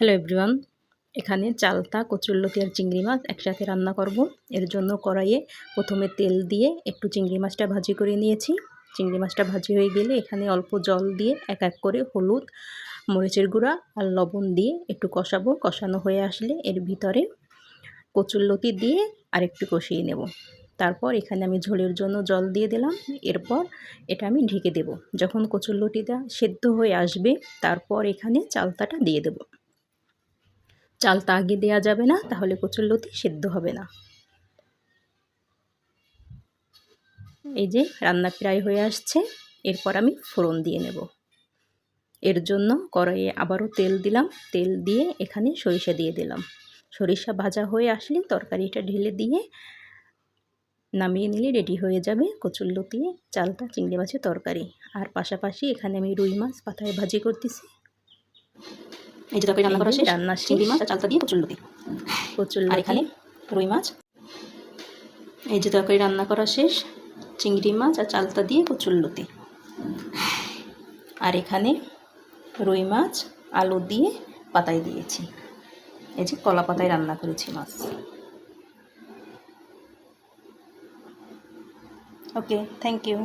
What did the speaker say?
Hello everyone এখানে চালতা কচুরলতি আর চিংড়ি মাছ একসাথে রান্না করব। এর জন্য কড়াইয়ে প্রথমে তেল দিয়ে একটু চিংড়ি মাছটা ভাজি করে নিয়েছি। চিংড়ি মাছটা ভাজি হয়ে গেলে এখানে অল্প জল দিয়ে এক এক করে হলুদ, মরিচের গুঁড়া আর লবণ দিয়ে একটু কষাবো। কষানো হয়ে আসলে এর ভিতরে কচুরলতি দিয়ে আর একটু কষিয়ে নেব। তারপর এখানে আমি ঝোলের জন্য জল দিয়ে দিলাম। এরপর এটা আমি ঢেকে দেব। যখন কচুরলতিটা সেদ্ধ হয়ে আসবে, তারপর এখানে চালতাটা দিয়ে দেব। চালটা আগে দেওয়া যাবে না, তাহলে কচুর লতি সেদ্ধ হবে না। এই যে রান্না প্রায় হয়ে আসছে, এরপর আমি ফোড়ন দিয়ে নেব। এর জন্য কড়াইয়ে আবারও তেল দিলাম, তেল দিয়ে এখানে সরিষা দিয়ে দিলাম। সরিষা ভাজা হয়ে আসলে তরকারিটা ঢেলে দিয়ে নামিয়ে নিলে রেডি হয়ে যাবে কচুরলতি চালটা চিংড়ি মাছের তরকারি। আর পাশাপাশি এখানে আমি রুই মাছ পাতায় ভাজি করতেছি। এই যে তরকারি রান্না করা শেষ রান্না চিংড়ি মাছ আর চালতা দিয়ে কচুরলতি কচুর আর এখানে রুই মাছ। এই যে তরকারি রান্না করা শেষ চিংড়ি মাছ আর চালতা দিয়ে কচুরলতি আর এখানে রুই মাছ আলু দিয়ে পাতায় দিয়েছি। এই যে কলা পাতায় রান্না করেছি মাছ। Okay thank you.